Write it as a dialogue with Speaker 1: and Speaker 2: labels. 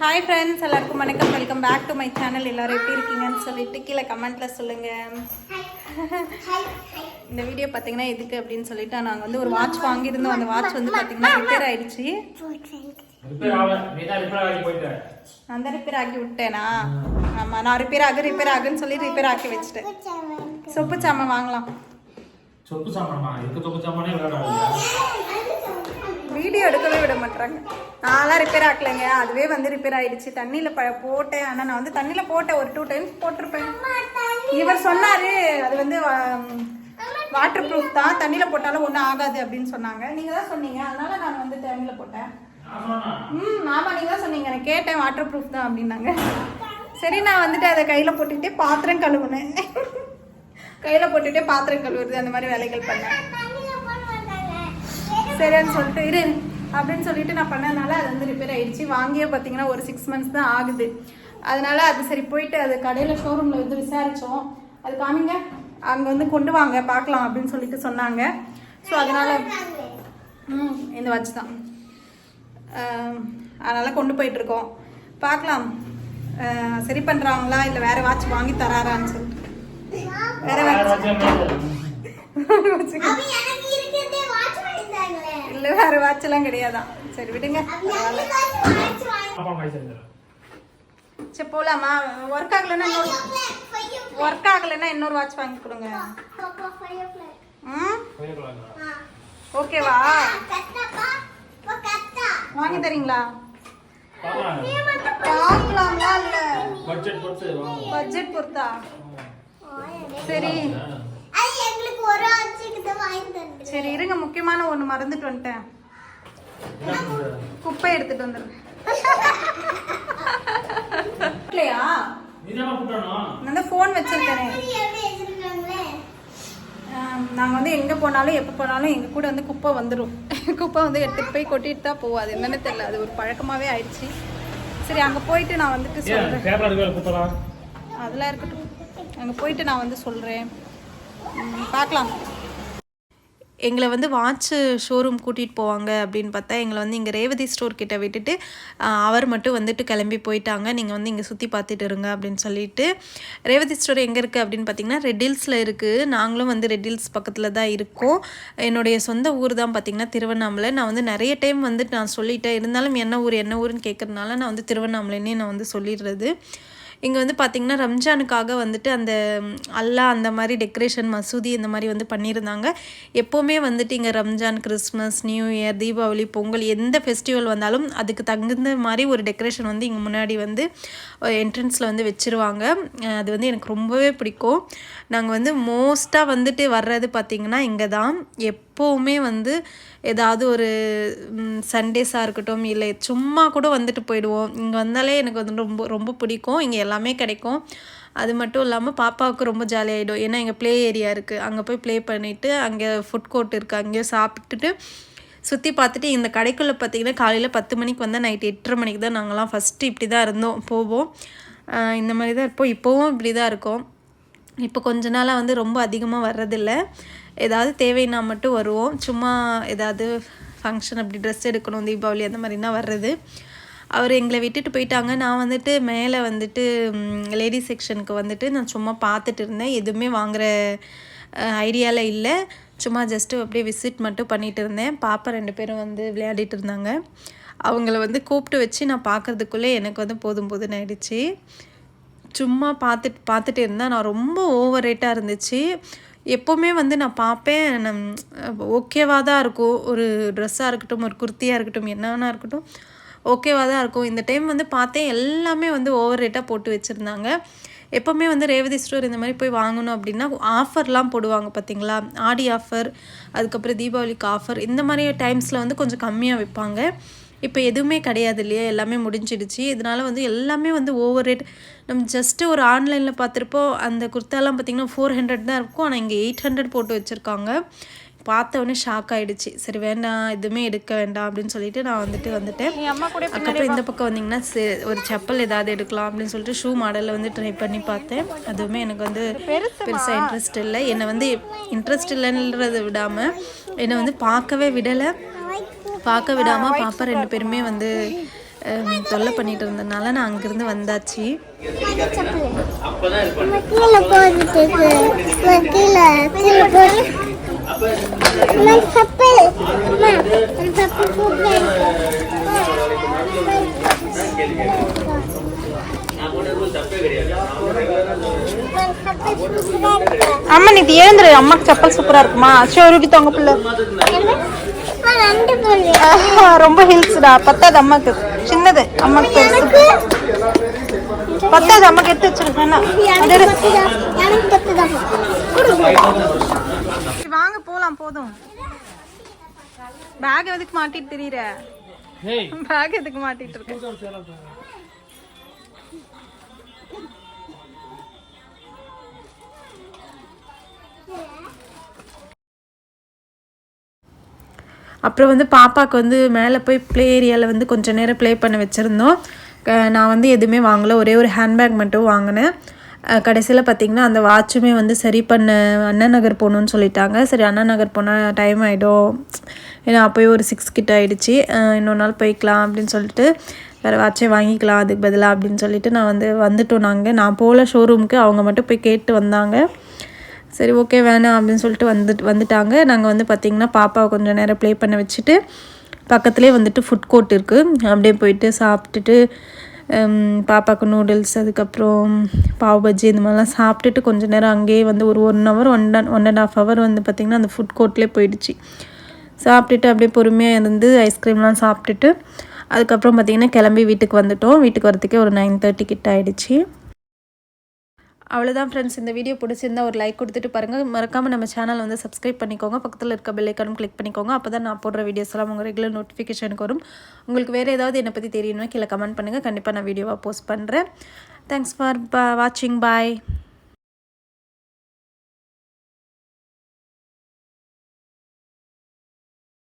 Speaker 1: Hi friends எல்லாருக்கும் வணக்கம். Welcome back to my channel எல்லாரும் எப்படி இருக்கீங்கன்னு சொல்லிட்டு கீழே கமெண்ட்ல சொல்லுங்க. இந்த வீடியோ பார்த்தீங்கன்னா எதுக்கு அப்படின்னு சொல்லிட்டு நாங்கள் வந்து ஒரு வாட்ச் வாங்கியிருந்தோம். அந்த வாட்ச் வந்து பார்த்தீங்கன்னா ரிப்பேர் ஆயிடுச்சு. நான் தான் ரிப்பேர் ஆக்கி விட்டேனா? ஆமாம் நான் ரிப்பேர் ஆகு ரிப்பேர் ஆகுன்னு சொல்லி ரிப்பேர் ஆக்கி வச்சுட்டேன். சொப்பு சாமான் வாங்கலாம்.
Speaker 2: சொப்பு சாமானே?
Speaker 1: வீடியோ எடுக்கவே விட மாட்டாங்க நான்லாம் ரிப்பேர் ஆக்கலைங்க. அதுவே வந்து ரிப்பேர் ஆயிடுச்சு. தண்ணியில் ப போட்டேன். ஆனால் நான் வந்து தண்ணியில் போட்டேன் ஒரு டூ டைம்ஸ் போட்டிருப்பேன். இவர் சொன்னாரு அது வந்து வாட்டர் ப்ரூஃப் தான். தண்ணியில் போட்டாலும் ஒன்றும் ஆகாது அப்படின்னு சொன்னாங்க. நீங்கள் தான் சொன்னீங்க. அதனால நான் வந்து தண்ணியில் போட்டேன். ம் ஆமாம் நீங்கள் தான் சொன்னீங்க. நான் கேட்டேன் வாட்டர் ப்ரூஃப் தான் அப்படின்னாங்க. சரி நான் வந்துட்டு அதை கையில் போட்டுக்கிட்டே பாத்திரம் கழுவுனேன். கையில் போட்டுகிட்டே பாத்திரம் கழுவுறது அந்த மாதிரி வேலைகள் பண்ணேன். சரின்னு சொல்லிட்டு இரு அப்படின்னு சொல்லிட்டு நான் பண்ணதுனால அது வந்து ரிப்பேர் ஆயிடுச்சு. வாங்கியே பார்த்தீங்கன்னா ஒரு சிக்ஸ் மந்த்ஸ் தான் ஆகுது. அதனால அது சரி போயிட்டு அது கடையில் ஷோரூமில் வந்து விசாரித்தோம் அது காமிங்க. அங்கே வந்து கொண்டு வாங்க பார்க்கலாம் அப்படின்னு சொல்லிட்டு சொன்னாங்க. ஸோ அதனால ம் இந்த வாட்ச் தான். அதனால கொண்டு போயிட்டு இருக்கோம். பார்க்கலாம். சரி பண்ணுறாங்களா இல்லை வேற வாட்ச் வாங்கி தராரான்னு சொல்லிட்டு. வேற இல்லை வேற வாட்ச் எல்லாம் கிடையாதான். சரி விடுங்க. சரி போலாமா? ஒர்க் ஆகலைன்னா இன்னொரு ஒர்க் ஆகலைன்னா இன்னொரு வாட்ச் வாங்கி கொடுங்க. ம்? ஓகேவா வாங்கி. தரீங்களா? பார்க்கலாங்களா இல்ல.
Speaker 2: பட்ஜெட் பொறுத்து வாங்குவோம்
Speaker 1: பட்ஜெட் பொறுத்தா? சரி இருங்க முக்கியமான ஒண்ணு மறந்துட்டு வந்துட்டேன்? குப்பை எடுத்துட்டு வந்துடுறேன் இல்லையா? நான் ஃபோன் வச்சிருக்கேனே. நாங்கள் வந்து எங்கே போனாலும் எப்போ போனாலும் எங்கள் கூட வந்து குப்பை வந்துடும் குப்பை வந்து எடுத்துகிட்டு போய் கொட்டிட்டு தான் போவாது. என்னன்னு தெரியல. அது ஒரு பழக்கமாகவே ஆயிடுச்சு. சரி அங்கே போயிட்டு நான் வந்துட்டு சொல்கிறேன் அதெல்லாம் இருக்கட்டும். அங்கே போயிட்டு நான் வந்து சொல்கிறேன் பார்க்கலாம். எங்களை வந்து வாட்ச்சு ஷோரூம் கூட்டிகிட்டு போவாங்க அப்படின்னு பார்த்தா எங்களை வந்து இங்கே ரேவதி ஸ்டோர் கிட்ட விட்டுட்டு அவர் மட்டும் வந்துட்டு கிளம்பி போயிட்டாங்க. நீங்கள் வந்து இங்கே சுற்றி பார்த்துட்டு இருங்க அப்படின்னு சொல்லிட்டு ரேவதி ஸ்டோர் எங்கே இருக்குது அப்படின்னு பார்த்தீங்கன்னா ரெட்டில்ஸில் இருக்குது நாங்களும் வந்து ரெட்டில்ஸ் பக்கத்தில் தான் இருக்கோம். என்னுடைய சொந்த ஊர் தான் பார்த்தீங்கன்னா திருவண்ணாமலை. நான் வந்து நிறைய டைம் வந்துட்டு நான் சொல்லிட்டேன். இருந்தாலும் என்ன ஊர் என்ன ஊருன்னு கேட்குறதுனால நான் வந்து திருவண்ணாமலைன்னே நான் வந்து சொல்லிடுறது. இங்கே வந்து பார்த்திங்கன்னா ரம்ஜானுக்காக வந்துட்டு அந்த அல்லா அல்லாஹ் அந்த மாதிரி டெக்கரேஷன் மசூதி இந்த மாதிரி வந்து பண்ணியிருந்தாங்க. எப்போவுமே வந்துட்டு இங்கே Ramzan Christmas new year Deepavali Pongal எந்த ஃபெஸ்டிவல் வந்தாலும் அதுக்கு தகுந்த மாதிரி ஒரு டெக்கரேஷன் வந்து இங்கே முன்னாடி வந்து என்ட்ரன்ஸில் வந்து வச்சுருவாங்க. அது வந்து எனக்கு ரொம்பவே பிடிக்கும். நாங்கள் வந்து மோஸ்ட்டாக வந்துட்டு வர்றது பார்த்திங்கன்னா இங்கே தான் எப் எப்போவுமே வந்து ஏதாவது ஒரு சண்டேஸாக இருக்கட்டும் இல்லை சும்மா கூட வந்துட்டு போயிடுவோம். இங்கே வந்தாலே எனக்கு வந்து ரொம்ப ரொம்ப பிடிக்கும். இங்கே எல்லாமே கிடைக்கும். அது மட்டும் இல்லாமல் பாப்பாவுக்கு ரொம்ப ஜாலியாகிடும் ஏன்னா எங்கள் ப்ளே ஏரியா இருக்குது அங்கே போய் ப்ளே பண்ணிவிட்டு அங்கே ஃபுட் கோர்ட் இருக்குது அங்கேயே சாப்பிட்டுட்டு சுற்றி பார்த்துட்டு இந்த கடைக்குள்ளே பார்த்தீங்கன்னா காலையில் பத்து மணிக்கு வந்தால் நைட் எட்டரை மணிக்கு தான் நாங்கள்லாம் ஃபஸ்ட்டு இப்படி தான் இருந்தோம். போவோம். இந்த மாதிரி தான் இருப்போம். இப்போவும் இப்படி தான் இருக்கோம். இப்போ கொஞ்ச நாளாக வந்து ரொம்ப அதிகமாக வர்றதில்ல. ஏதாவது தேவைன்னா மட்டும் வருவோம். சும்மா ஏதாவது ஃபங்க்ஷன் அப்படி ட்ரெஸ் எடுக்கணும் தீபாவளி அந்த மாதிரினா வர்றது. அவர் எங்களை விட்டுட்டு போயிட்டாங்க. நான் வந்துட்டு மேலே வந்துட்டு லேடிஸ் செக்ஷனுக்கு வந்துட்டு நான் சும்மா பார்த்துட்டு இருந்தேன். எதுவுமே வாங்குகிற ஐடியாவில் இல்லை. சும்மா ஜஸ்ட்டு அப்படியே விசிட் மட்டும் பண்ணிகிட்டு இருந்தேன். பாப்பா ரெண்டு பேரும் வந்து விளையாடிட்டு இருந்தாங்க. அவங்கள வந்து கூப்பிட்டு வச்சு நான் பார்க்குறதுக்குள்ளே எனக்கு வந்து போதும் போதுன்னு ஆயிடுச்சு. சும்மா பார்த்துட்டு பார்த்துட்டு இருந்தேன். நான் ரொம்ப ஓவர் ரேட்டாக இருந்துச்சு. எப்போவுமே வந்து நான் பார்ப்பேன். ஓகேவாக தான் இருக்கும். ஒரு ட்ரெஸ்ஸாக இருக்கட்டும் ஒரு குர்த்தியாக இருக்கட்டும் என்னன்னா இருக்கட்டும் ஓகேவாக தான் இருக்கும். இந்த டைம் வந்து பார்த்தேன். எல்லாமே வந்து ஓவர் ரேட்டாக போட்டு வச்சுருந்தாங்க. எப்போவுமே வந்து ரேவதி ஸ்டோர் இந்த மாதிரி போய் வாங்கணும் அப்படின்னா ஆஃபர்லாம் போடுவாங்க பார்த்தீங்களா? ஆடி ஆஃபர் அதுக்கப்புறம் தீபாவளிக்கு ஆஃபர் இந்த மாதிரி டைம்ஸில் வந்து கொஞ்சம் கம்மியாக விற்பாங்க. இப்போ எதுவுமே கிடையாது இல்லையா? எல்லாமே முடிஞ்சிடுச்சு. இதனால வந்து எல்லாமே வந்து ஓவர் ரேட் நம்ம ஜஸ்ட்டு ஒரு ஆன்லைனில் பார்த்துருப்போம். அந்த குர்த்தாலாம் பார்த்திங்கன்னா ஃபோர் ஹண்ட்ரட் தான் இருக்கும். ஆனால் இங்கே எயிட் ஹண்ட்ரட் போட்டு வச்சுருக்காங்க. பார்த்த உடனே ஷாக் ஆயிடுச்சு. சரி வேண்டாம். எதுவுமே எடுக்க வேண்டாம் அப்படின்னு சொல்லிட்டு நான் வந்துட்டு வந்துட்டேன். அதுக்கப்புறம் இந்த பக்கம் வந்தீங்கன்னா சே- ஒரு செப்பல் ஏதாவது எடுக்கலாம் அப்படின்னு சொல்லிட்டு ஷூ மாடலில் வந்து ட்ரை பண்ணி பார்த்தேன். அதுவுமே எனக்கு வந்து பெருசாக இன்ட்ரெஸ்ட் இல்லை. என்னை வந்து இன்ட்ரெஸ்ட் இல்லைன்றதை விடாமல் என்னை வந்து பார்க்கவே விடலை. பார்க்க விடாமல் பாப்பா ரெண்டு பேருமே வந்து
Speaker 3: தொல்லை பண்ணிட்டு இருந்ததுனால நான் அங்கிருந்து வந்தாச்சு.
Speaker 4: அம்மா,
Speaker 3: நீ எழுந்துரு அம்மாக்கு செப்பல் சூப்பராக இருக்குமா? ஷோருடி தொங்க பிள்ளை. ரொம்ப ஹில்ஸ்டா. பத்தாது அம்மாக்கு. சின்னது. அம்மாக்கு பெருசு. பத்தாது அம்மாக்கு எடுத்து வச்சிருக்கேன்
Speaker 4: எனக்கு பத்துதான். எனக்கு பத்துதான். கொடுங்க.
Speaker 3: வாங்க போலாம் போதும். பேக் எதுக்கு மாட்டிட்டு தெரியற? பேக் எதுக்கு மாட்டிட்டு இருக்க? அப்புறம் வந்து பாப்பாவுக்கு வந்து மேலே போய் ப்ளே ஏரியாவில் வந்து கொஞ்சம் நேரம் ப்ளே பண்ண வச்சுருந்தோம். க- நான் வந்து எதுவுமே வாங்கலை. ஒரே ஒரு ஹேண்ட்பேக் மட்டும் வாங்கினேன். கடைசியில் பார்த்திங்கன்னா அந்த வாட்சுமே வந்து சரி பண்ண அண்ணா நகர் போகணுன்னு சொல்லிட்டாங்க. சரி அண்ணா நகர் போனால் டைம் ஆகிடும் ஏன்னா அப்போயே ஒரு சிக்ஸ் கிட்ட ஆகிடுச்சி இன்னொரு நாள் போய்க்கலாம் அப்படின்னு சொல்லிட்டு வேறு வாட்சே வாங்கிக்கலாம். அதுக்கு பதிலாக அப்படின்னு சொல்லிட்டு நான் வந்து வந்துட்டோம் நாங்கள் நான் போகல ஷோரூமுக்கு அவங்க மட்டும் போய் கேட்டு வந்தாங்க. சரி ஓகே வேணாம் அப்படின்னு சொல்லிட்டு வந்துட்டு வந்துட்டாங்க. நாங்கள் வந்து பார்த்திங்கன்னா பாப்பாவை கொஞ்சம் நேரம் ப்ளே பண்ண வச்சுட்டு பக்கத்துலேயே வந்துட்டு ஃபுட் கோர்ட் இருக்குது அப்படியே போயிட்டு சாப்பிட்டுட்டு பாப்பாவுக்கு நூடுல்ஸ் அதுக்கப்புறம் பாவ் பஜ்ஜி இந்த மாதிரிலாம் சாப்பிட்டுட்டு கொஞ்சம் நேரம் அங்கேயே வந்து ஒரு one hour one one and half hour வந்து பார்த்திங்கன்னா அந்த ஃபுட் கோர்ட்லேயே போயிடுச்சு. சாப்பிட்டுட்டு அப்படியே பொறுமையாக இருந்து ஐஸ்கிரீம்லாம் சாப்பிட்டுட்டு அதுக்கப்புறம் பார்த்திங்கன்னா கிளம்பி வீட்டுக்கு வந்துட்டோம். வீட்டுக்கு வரத்துக்கே ஒரு நைன் தேர்ட்டி கிட்ட ஆகிடுச்சி அவ்வளோதான் ஃப்ரெண்ட்ஸ் இந்த வீடியோ பிடிச்சிருந்தா ஒரு லைக் கொடுத்துட்டு பாருங்கள் மறக்காமல் நம்ம சேனல் வந்து சப்ஸ்கிரைப் பண்ணிக்கோங்க. பக்கத்தில் இருக்க பெல் கிளிக் பண்ணிக்கோங்க. அப்போ தான் நான் போடுற வீடியோஸ் எல்லாம் உங்கள் ரெகுலர் நோட்டிஃபிகேஷனுக்கு வரும். உங்களுக்கு வேறு ஏதாவது என்னை பற்றி தெரியணும்னா கீழே கமெண்ட் பண்ணுங்கள் கண்டிப்பாக நான் வீடியோவாக போஸ்ட் பண்ணுறேன் தேங்க்ஸ் ஃபார் வாட்சிங் பாய்